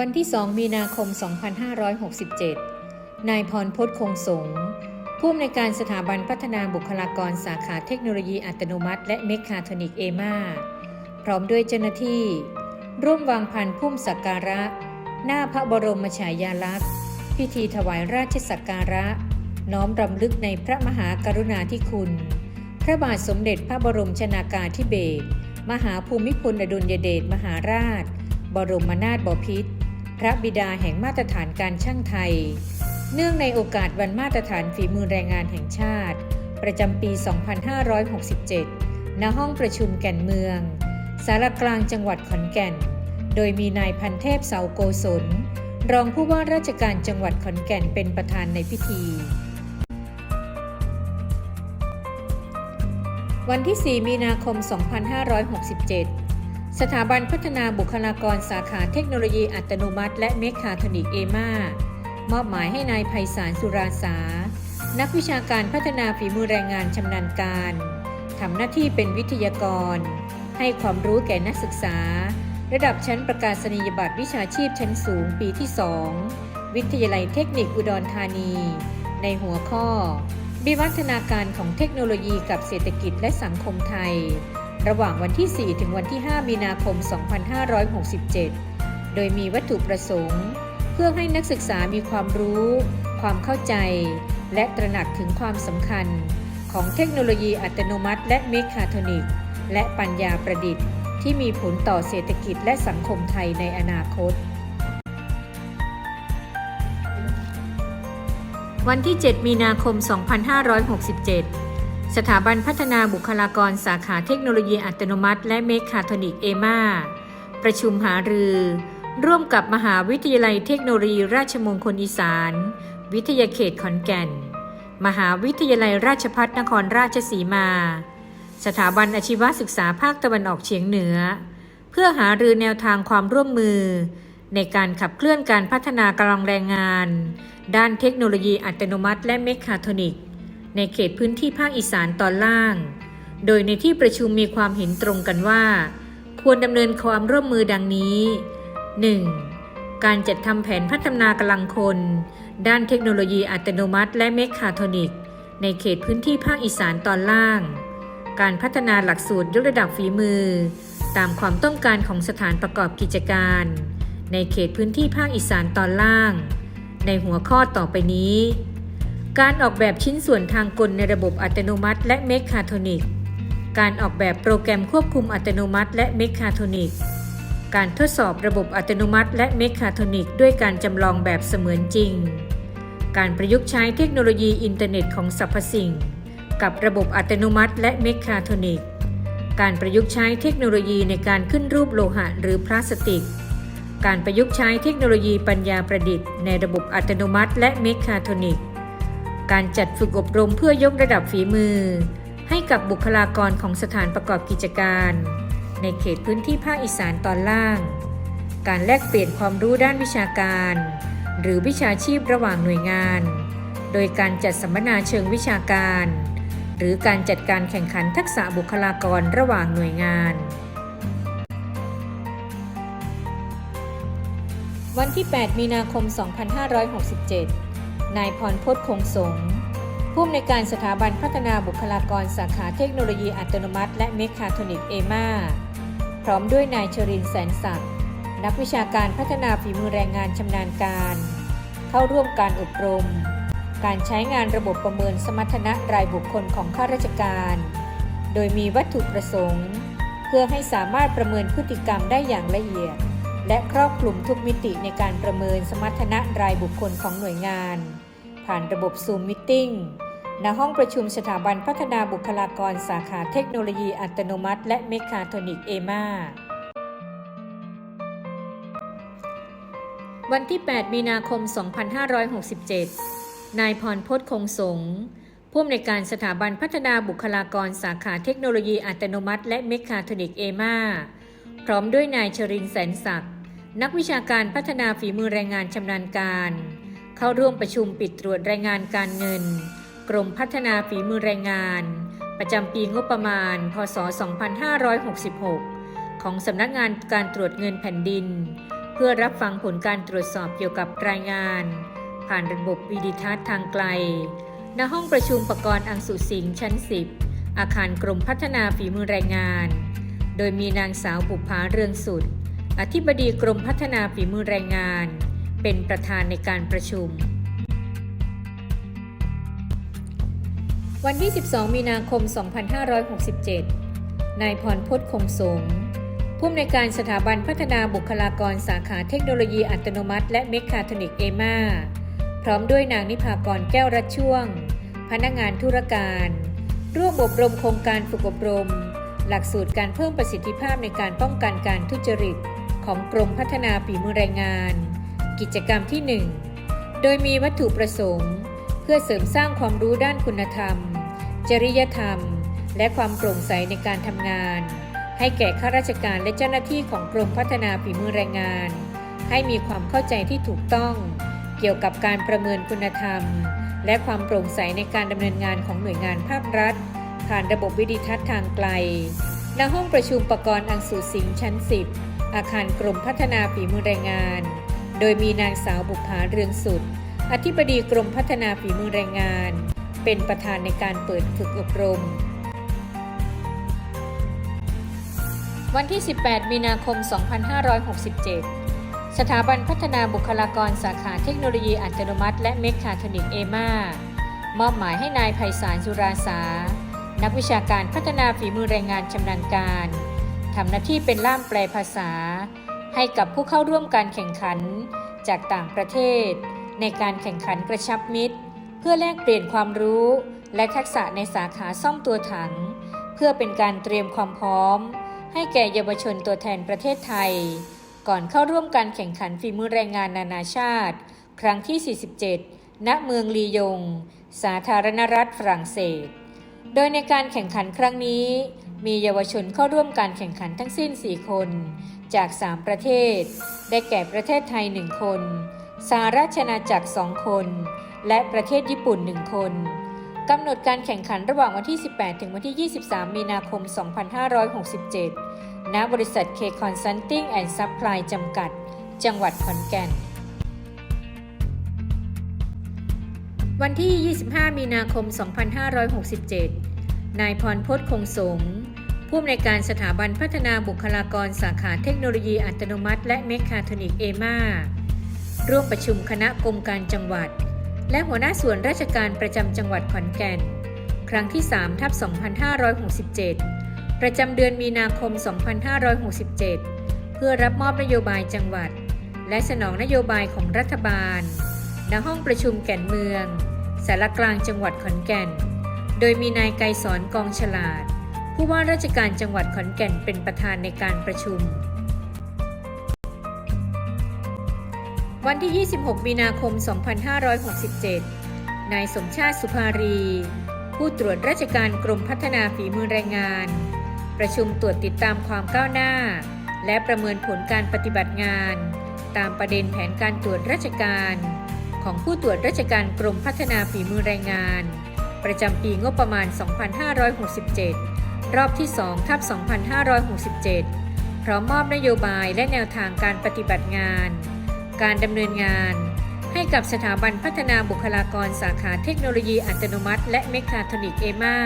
วันที่ 2 มีนาคม 2567 นายพรพจน์คงสงผู้อำนวยการสถาบันพัฒนาบุคลากรสาขาเทคโนโลยีอัตโนมัติ และเมคาโทนิกเอมาพร้อมด้วยเจ้าหน้าที่ ร่วมวางพันพุ่มสักการะ หน้าพระบรมฉายาลักษณ์ พิธีถวายราชสักการะ น้อมรำลึกในพระมหากรุณาธิคุณ พระบาทสมเด็จพระบรมชนากาธิเบศรมหาภูมิพลอดุลยเดชมหาราช บรมนาถบพิตร พระบิดาแห่งมาตรฐานการช่างไทย เนื่องในโอกาสวันมาตรฐานฝีมือแรงงานแห่งชาติ ประจำปี 2567 ณ ห้องประชุมแก่นเมือง สารกลางจังหวัดขอนแก่น โดยมีนายพันเทพเสาโกศล รองผู้ว่าราชการจังหวัดขอนแก่นเป็นประธานในพิธี วันที่ 4 มีนาคม 2567 สถาบันพัฒนาบุคลากรสาขาเทคโนโลยีอัตโนมัติ และเมคาทนิกเอมามอบหมายให้นายไพศาลสุราสา นักวิชาการพัฒนาฝีมือแรงงานชำนาญการทำหน้าที่เป็นวิทยากร ให้ความรู้แก่นักศึกษา ระดับชั้นประกาศนียบัตรวิชาชีพชั้นสูงปีที่ 2 วิทยาลัยเทคนิคอุดรธานี ในหัวข้อ วิวัฒนาการของเทคโนโลยีกับเศรษฐกิจและสังคมไทย ระหว่างวันที่ 4 ถึงวันที่ 5 มีนาคม 2567 โดยมีวัตถุประสงค์ เพื่อให้นักศึกษามีความรู้ ความเข้าใจ และตระหนักถึงความสำคัญ ของเทคโนโลยีอัตโนมัติ และเมคาโทนิกและปัญญาประดิษฐ์ ที่มีผลต่อเศรษฐกิจและสังคมไทยในอนาคต วันที่ 7 มีนาคม 2567 สถาบันพัฒนาบุคลากรสาขาเทคโนโลยีอัตโนมัติ และเมคาโทนิกเอมาประชุมหารือ ร่วมกับมหาวิทยาลัยเทคโนโลยีราชมงคลอีสาน วิทยาเขตขอนแก่น มหาวิทยาลัยราชพัฒนครราชสีมา สถาบันอาชีวศึกษาภาคตะวันออกเฉียงเหนือ เพื่อหารือแนวทางความร่วมมือ ในการขับเคลื่อนการพัฒนากำลังแรงงาน ด้านเทคโนโลยีอัตโนมัติ และเมคาโทนิกส์ ในเขตพื้นที่ภาคอีสานตอนล่าง โดยในที่ประชุมมีความเห็นตรงกันว่า ควรดำเนินความร่วมมือดังนี้ 1. การจัดทำแผนพัฒนากำลังคน ด้านเทคโนโลยีอัตโนมัติ และเมคาโทนิก ในเขตพื้นที่ภาคอีสานตอนล่าง การพัฒนาหลักสูตรยกระดับฝีมือ ตามความต้องการของสถานประกอบกิจการ ในเขตพื้นที่ภาคอีสานตอนล่าง ในหัวข้อต่อไปนี้ การออกแบบชิ้นส่วนทางกลในระบบอัตโนมัติ และเมคาโทนิก การออกแบบโปรแกรมควบคุมอัตโนมัติ และเมคาโทนิก การทดสอบระบบอัตโนมัติ และเมคาโทนิก ด้วยการจำลองแบบเสมือนจริง การประยุกต์ใช้เทคโนโลยีอินเทอร์เน็ตของสรรพสิ่ง กับระบบอัตโนมัติ และเมคาโทนิก การประยุกต์ใช้เทคโนโลยีในการขึ้นรูปโลหะหรือพลาสติก การประยุกต์ใช้เทคโนโลยีปัญญาประดิษฐ์ในระบบอัตโนมัติ และเมคาโทนิก การจัดฝึกอบรมเพื่อยกระดับฝีมือ ให้กับบุคลากรของสถานประกอบกิจการ ในเขตพื้นที่ภาคอีสานตอนล่าง การแลกเปลี่ยนความรู้ด้านวิชาการ หรือวิชาชีพระหว่างหน่วยงาน โดยการจัดสัมมนาเชิงวิชาการ หรือการจัดการแข่งขันทักษะบุคลากรระหว่างหน่วยงานวันที่ 8 มีนาคม 2567 นายพรพจน์คงสงผู้อำนวยการสถาบันพัฒนาบุคลากรสาขาเทคโนโลยีอัตโนมัติ และเมคาโทนิกเอมาพร้อมด้วยนายชรินแสนศักดิ์นักวิชาการพัฒนาฝีมือแรงงานชำนาญการ เข้าร่วมการอบรม การใช้งานระบบประเมินสมรรถนะรายบุคคลของข้าราชการ โดยมีวัตถุประสงค์ เพื่อให้สามารถประเมินพฤติกรรมได้อย่างละเอียด และครอบคลุมทุกมิติในการประเมินสมรรถนะรายบุคคลของหน่วยงาน ผ่านระบบซูมมิ e ณห้องประชุมสถาบันพัฒนาบุคลากรสาขาเทคโนโลยีอัตโนมัติ และเมคาโทนิกเอมาวันที่ 8 มีนาคม 2567 นายพรพจน์คงสงผู้อำนวยการสถาบันพัฒนาบุคลากรสาขาเทคโนโลยีอัตโนมัติ และเมคาโทนิกเอมาพร้อมด้วยนายชรินแสนศักดิ์นักวิชาการพัฒนาฝีมือแรงงานชำนาญการ เข้าร่วมประชุมปิดตรวจรายงานการเงิน กรมพัฒนาฝีมือแรงงาน ประจำปีงบประมาณ พศ 2566 ของสำนักงานการตรวจเงินแผ่นดิน เพื่อรับฟังผลการตรวจสอบเกี่ยวกับรายงาน ผ่านระบบวิดิทัศน์ทางไกล ณ ห้องประชุมประกรณ์อังสุสิงห์ชั้น 10 อาคารกรมพัฒนาฝีมือแรงงาน โดยมีนางสาวบุภาเรืองสุด อธิบดีกรมพัฒนาฝีมือแรงงาน เป็นประธานในการประชุม วันที่ 12 มีนาคม 2567 นายพรพจน์คงสงผู้อำนวยการสถาบันพัฒนาบุคลากรสาขาเทคโนโลยีอัตโนมัติ และเมคคาทรนิกเอมาพร้อมด้วยนางนิพากรแก้วรัชช่วง พนักงานธุรการร่วมอบรมโครงการฝึกอบรม หลักสูตรการเพิ่มประสิทธิภาพในการป้องกันการทุจริต ของกรมพัฒนาฝีมือแรงงาน กิจกรรมที่ 1 โดยมีวัตถุประสงค์ เพื่อเสริมสร้างความรู้ด้านคุณธรรม จริยธรรม และความโปร่งใสในการทำงาน ให้แก่ข้าราชการและเจ้าหน้าที่ของกรมพัฒนาฝีมือแรงงาน ให้มีความเข้าใจที่ถูกต้อง เกี่ยวกับการประเมินคุณธรรม และความโปร่งใสในการดำเนินงานของหน่วยงานภาครัฐ ผ่านระบบวิดิทัศน์ทางไกลณห้องประชุมประกรณ์อังสุสิงห์ชั้น 10 อาคารกรมพัฒนาฝีมือแรงงาน โดยมีนางสาวบุภาเรืองสุด อธิบดีกรมพัฒนาฝีมือแรงงาน เป็นประธานในการเปิดฝึกอบรม วันที่ 18 มีนาคม 2567 สถาบันพัฒนาบุคลากรสาขาเทคโนโลยีอัตโนมัติ และเมคคาทรอนิกเอมามอบหมายให้นายไพศาลสุราสา นักวิชาการพัฒนาฝีมือแรงงานชำนาญการทำหน้าที่เป็นล่ามแปลภาษา ให้กับผู้เข้าร่วมการแข่งขันจากต่างประเทศ ในการแข่งขันกระชับมิตร เพื่อแลกเปลี่ยนความรู้และทักษะในสาขาซ่อมตัวถัง เพื่อเป็นการเตรียมความพร้อม ให้แก่เยาวชนตัวแทนประเทศไทย ก่อนเข้าร่วมการแข่งขันฝีมือแรงงานนานาชาติ ครั้งที่ 47 ณ เมืองลียง สาธารณรัฐฝรั่งเศส โดยในการแข่งขันครั้งนี้ มีเยาวชนเข้าร่วมการแข่งขันทั้งสิ้น 4 คน จาก 3 ประเทศ ได้แก่ประเทศไทย 1 คน สหราชอาณาจักร 2 คน และประเทศญี่ปุ่น 1 คนกำหนดการแข่งขันระหว่างวันที่ 18 ถึงวันที่ 23 มีนาคม 2567 ณ บริษัท K Consulting and Supply จำกัด จังหวัดขอนแก่น วันที่ 25 มีนาคม 2567 นายพรพจน์คงสง ผู้อำนวยการสถาบันพัฒนาบุคลากรสาขาเทคโนโลยีอัตโนมัติ และเมคคาทรอนิกเอมาร่วมประชุมคณะกรมการจังหวัด และหัวหน้าส่วนราชการประจำจังหวัดขอนแก่น ครั้งที่3ทับ2567 ประจำเดือนมีนาคม 2567 เพื่อรับมอบนโยบายจังหวัด และสนองนโยบายของรัฐบาล ณ ห้องประชุมแก่นเมืองสารกลางจังหวัดขอนแก่น โดยมีนายไกรสอนกองฉลาด ผู้ว่าราชการจังหวัดขอนแก่นเป็นประธานในการประชุม วันที่ 26 มีนาคม 2567 นายสมชาติสุภารี ผู้ตรวจราชการกรมพัฒนาฝีมือแรงงาน ประชุมตรวจติดตามความก้าวหน้า และประเมินผลการปฏิบัติงาน ตามประเด็นแผนการตรวจราชการ ของผู้ตรวจราชการกรมพัฒนาฝีมือแรงงาน ประจำปีงบประมาณ 2567 รอบที่2ทับ2567 พร้อมมอบนโยบายและแนวทางการปฏิบัติงาน การดำเนินงาน ให้กับสถาบันพัฒนาบุคลากรสาขาเทคโนโลยีอัตโนมัติ และเมคาทรอนิกเอมา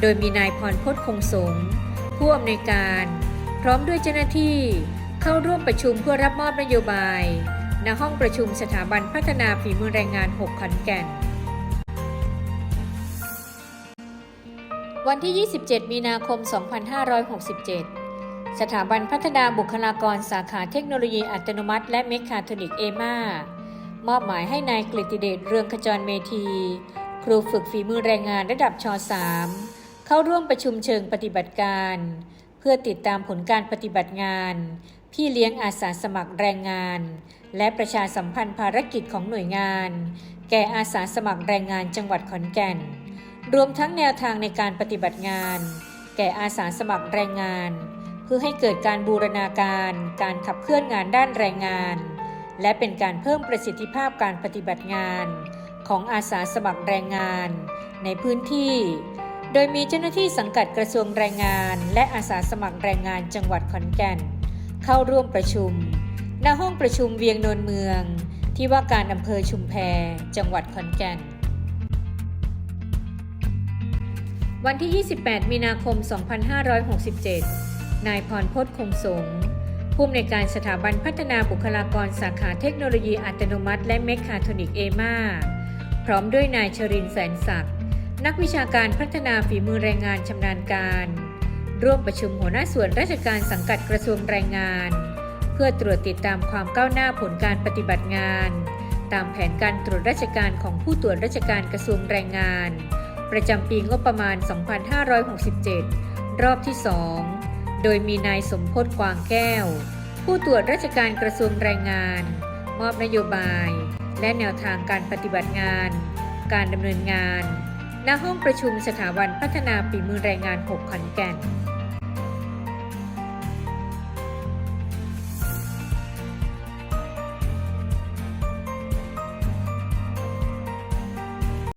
โดยมีนายพรพจน์คงสงผู้อำนวยการ พร้อมด้วยเจ้าหน้าที่เข้าร่วมประชุมเพื่อรับมอบนโยบาย ณห้องประชุมสถาบันพัฒนาฝีมือแรงงาน 6 ขอนแก่น วันที่ 27 มีนาคม 2567 สถาบันพัฒนาบุคลากรสาขาเทคโนโลยีอัตโนมัติ และเมคคาทรอนิกเอมามอบหมายให้นายกฤติเดชเรืองขจรเมธี ครูฝึกฝีมือแรงงานระดับช .3 เข้าร่วมประชุมเชิงปฏิบัติการ เพื่อติดตามผลการปฏิบัติงาน พี่เลี้ยงอาสาสมัครแรงงาน และประชาสัมพันธ์ภารกิจของหน่วยงาน แก่อาสาสมัครแรงงานจังหวัดขอนแก่น รวมทั้งแนวทางในการปฏิบัติงาน แก่อาสาสมัครแรงงาน เพื่อให้เกิดการบูรณาการ การขับเคลื่อนงานด้านแรงงาน และเป็นการเพิ่มประสิทธิภาพการปฏิบัติงาน ของอาสาสมัครแรงงาน ในพื้นที่ โดยมีเจ้าหน้าที่สังกัดกระทรวงแรงงาน และอาสาสมัครแรงงานจังหวัดขอนแก่น เข้าร่วมประชุม ณห้องประชุมเวียงโนนเมือง ที่ว่าการอำเภอชุมแพจังหวัดขอนแก่น วันที่ 28 มีนาคม 2567 นายพรพจน์คงสงผู้อำนวยการสถาบันพัฒนาบุคลากรสาขาเทคโนโลยีอัตโนมัติ และเมคคาทรอนิกเอมาพร้อมด้วยนายชรินแสนศักดิ์นักวิชาการพัฒนาฝีมือแรงงานชำนาญการ ร่วมประชุมหัวหน้าส่วนราชการสังกัดกระทรวงแรงงาน เพื่อตรวจติดตามความก้าวหน้าผลการปฏิบัติงาน ตามแผนการตรวจราชการของผู้ตรวจราชการกระทรวงแรงงาน ประจำปีงบประมาณ 2567 รอบที่ 2 โดยมีนายสมพศกวางแก้ว ผู้ตรวจราชการกระทรวงแรงงาน มอบนโยบาย และแนวทางการปฏิบัติงาน การดำเนินงาน ณห้องประชุมสถาบันพัฒนาฝีมือแรงงาน 6 ขอนแก่น